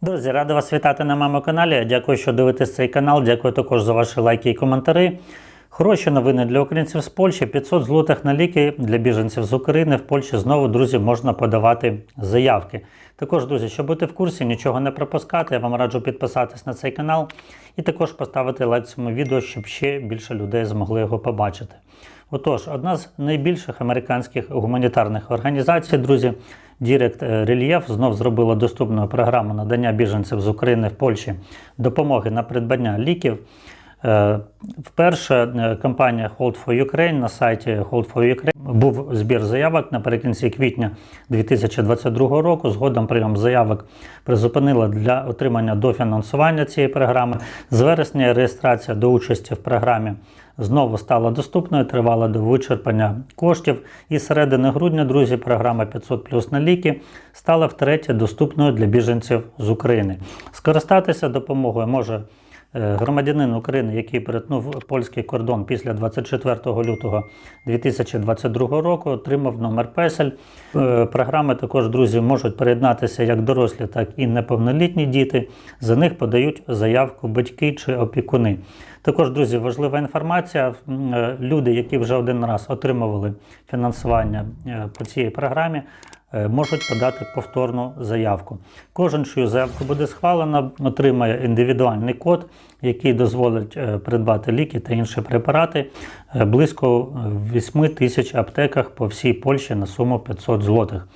Друзі, радий вас вітати на моєму каналі. Дякую, що дивитесь цей канал. Дякую також за ваші лайки і коментарі. Хороші новини для українців з Польщі. 500 злотих на ліки для біженців з України. В Польщі знову, друзі, можна подавати заявки. Також, друзі, щоб бути в курсі, нічого не пропускати, я вам раджу підписатись на цей канал і також поставити лайк цьому відео, щоб ще більше людей змогли його побачити. Отож, одна з найбільших американських гуманітарних організацій, друзі, Direct Relief знов зробила доступною програму надання біженців з України в Польщі допомоги на придбання ліків. Е, Вперше е, компанія Hold for Ukraine на сайті Hold for Ukraine був збір заявок наприкінці квітня 2022 року. Згодом прийом заявок призупинила для отримання дофінансування цієї програми. З вересня реєстрація до участі в програмі знову стала доступною, тривала до вичерпання коштів. І середини грудня, друзі, програма 500 плюс на ліки стала втретє доступною для біженців з України. Скористатися допомогою може. Е, Громадянин України, який перетнув польський кордон після 24 лютого 2022 року, отримав номер песель. Е, Програми також, друзі, можуть приєднатися як дорослі, так і неповнолітні діти. За них подають заявку батьки чи опікуни. Також, друзі, важлива інформація. Е, Люди, які вже один раз отримували фінансування по цій програмі, можуть подати повторну заявку. Кожен, чию заявку буде схвалена, отримає індивідуальний код, який дозволить е, придбати ліки та інші препарати е, близько 8 тисяч аптеках по всій Польщі на суму 500 злотих.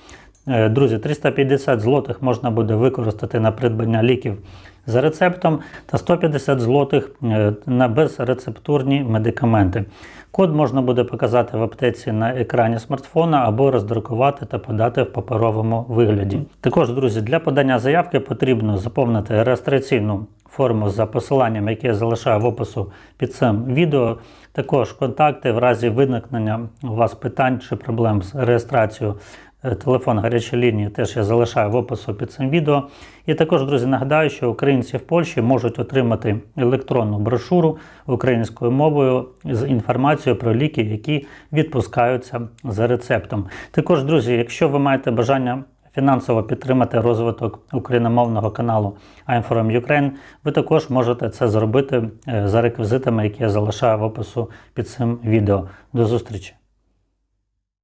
Е, Друзі, 350 злотих можна буде використати на придбання ліків за рецептом та 150 злотих е, на безрецептурні медикаменти. Код можна буде показати в аптеці на екрані смартфона або роздрукувати та подати в паперовому вигляді. Також, друзі, для подання заявки потрібно заповнити реєстраційну форму за посиланням, яке я залишаю в опису під цим відео. Також контакти в разі виникнення у вас питань чи проблем з реєстрацією. Е, Телефон гарячої лінії теж я залишаю в опису під цим відео. І також, друзі, нагадаю, що українці в Польщі можуть отримати електронну брошуру українською мовою з інформацією про ліки, які відпускаються за рецептом. Також, друзі, якщо ви маєте бажання фінансово підтримати розвиток україномовного каналу I'm from Ukraine, ви також можете це зробити е, за реквізитами, які я залишаю в опису під цим відео. До зустрічі!